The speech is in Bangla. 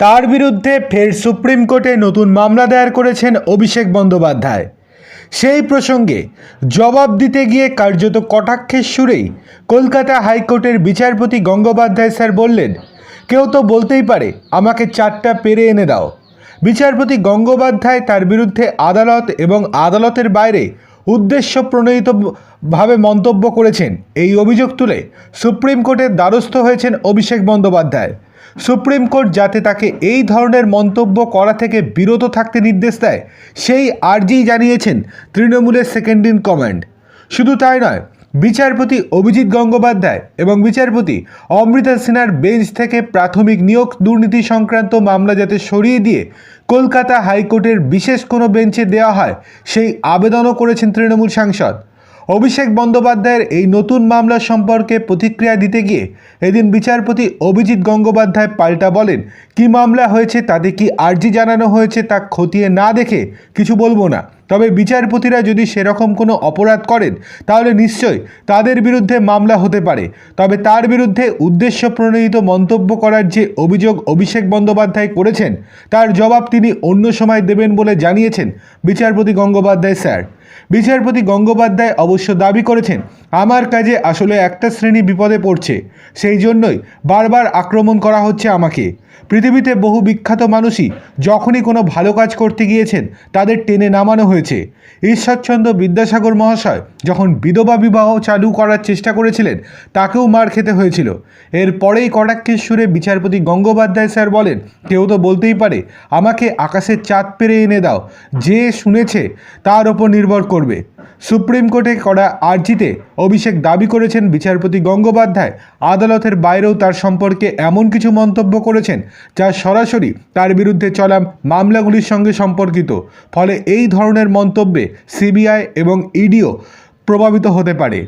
তার বিরুদ্ধে ফের সুপ্রিম কোর্টে নতুন মামলা দায়ের করেছেন অভিষেক বন্দ্যোপাধ্যায়। সেই প্রসঙ্গে জবাব দিতে গিয়ে কার্যত কটাক্ষের সুরেই কলকাতা হাইকোর্টের বিচারপতি গঙ্গোপাধ্যায় স্যার বললেন, কেউ তো বলতেই পারে, আমাকে চারটা পেরে এনে দাও। বিচারপতি গঙ্গোপাধ্যায় তার বিরুদ্ধে আদালত এবং আদালতের বাইরে উদ্দেশ্য প্রণোদিত ভাবে মন্তব্য করেছেন। এই অভিযোগ তুলে সুপ্রিম কোর্টের দ্বারস্থ হয়েছেন অভিষেক বন্দ্যোপাধ্যায়। সুপ্রিম কোর্ট যাতে তাকে এই ধরনের মন্তব্য করা থেকে বিরত থাকতে নির্দেশ দেয়, সেই আর্জি জানিয়েছেন তৃণমূলের সেকেন্ড ইন কমান্ড শুধু তাই নয়, বিচারপতি অভিজিৎ গঙ্গোপাধ্যায় এবং বিচারপতি অমৃতা সিনহার বেঞ্চ থেকে প্রাথমিক নিয়োগ দুর্নীতি সংক্রান্ত মামলা যাতে সরিয়ে দিয়ে কলকাতা হাইকোর্টের বিশেষ কোনো বেঞ্চে দেওয়া হয়, সেই আবেদনও করেছেন তৃণমূল সাংসদ। অভিষেক বন্দ্যোপাধ্যায়ের এই নতুন মামলা সম্পর্কে প্রতিক্রিয়া দিতে গিয়ে এদিন বিচারপতি অভিজিৎ গঙ্গোপাধ্যায় পাল্টা বলেন, কি মামলা হয়েছে তাতে কি আর্জি জানানো হয়েছে তা খতিয়ে না দেখে কিছু বলব না। তবে বিচারপতিরা যদি সেরকম কোনো অপরাধ করেন, তাহলে নিশ্চয়ই তাদের বিরুদ্ধে মামলা হতে পারে। তবে তার বিরুদ্ধে উদ্দেশ্য প্রণোদিত মন্তব্য করার যে অভিযোগ অভিষেক বন্দ্যোপাধ্যায় করেছেন, তার জবাব তিনি অন্য সময় দেবেন বলে জানিয়েছেন বিচারপতি গঙ্গোপাধ্যায় স্যার। বিচারপতি গঙ্গোপাধ্যায় অবশ্য দাবি করেছেন আমার কাজে আসলে একটা শ্রেণি বিপদে পড়ছে। সেই জন্যই বারবার আক্রমণ করা হচ্ছে আমাকে। পৃথিবীতে বহু বিখ্যাত মানুষই যখনই কোনো ভালো কাজ করতে গিয়েছেন, তাদের টেনে নামানো হয়েছে। ঈশ্বরচন্দ্র বিদ্যাসাগর মহাশয় যখন বিধবা বিবাহ চালু করার চেষ্টা করেছিলেন, তাকেও মার খেতে হয়েছিল। এরপরেই কটাক্ষের সুরে বিচারপতি গঙ্গোপাধ্যায় স্যার বলেন, কেউ তো বলতেই পারে, আমাকে আকাশের চাঁদ পেরে এনে দাও। যে শুনেছে, তার ওপর নির্ভর করবে। সুপ্রিম কোর্টে করা আর্জিতে অভিষেক দাবি করেছেন বিচারপতি গঙ্গোপাধ্যায়। আদালতের বাইরেও তার সম্পর্কে এমন কিছু মন্তব্য করেছেন যা সরাসরি তার বিরুদ্ধে চলা মামলাগুলির সঙ্গে সম্পর্কিত। ফলে এই ধরনের মন্তব্যে সিবিআই এবং ইডিও প্রভাবিত হতে পারে।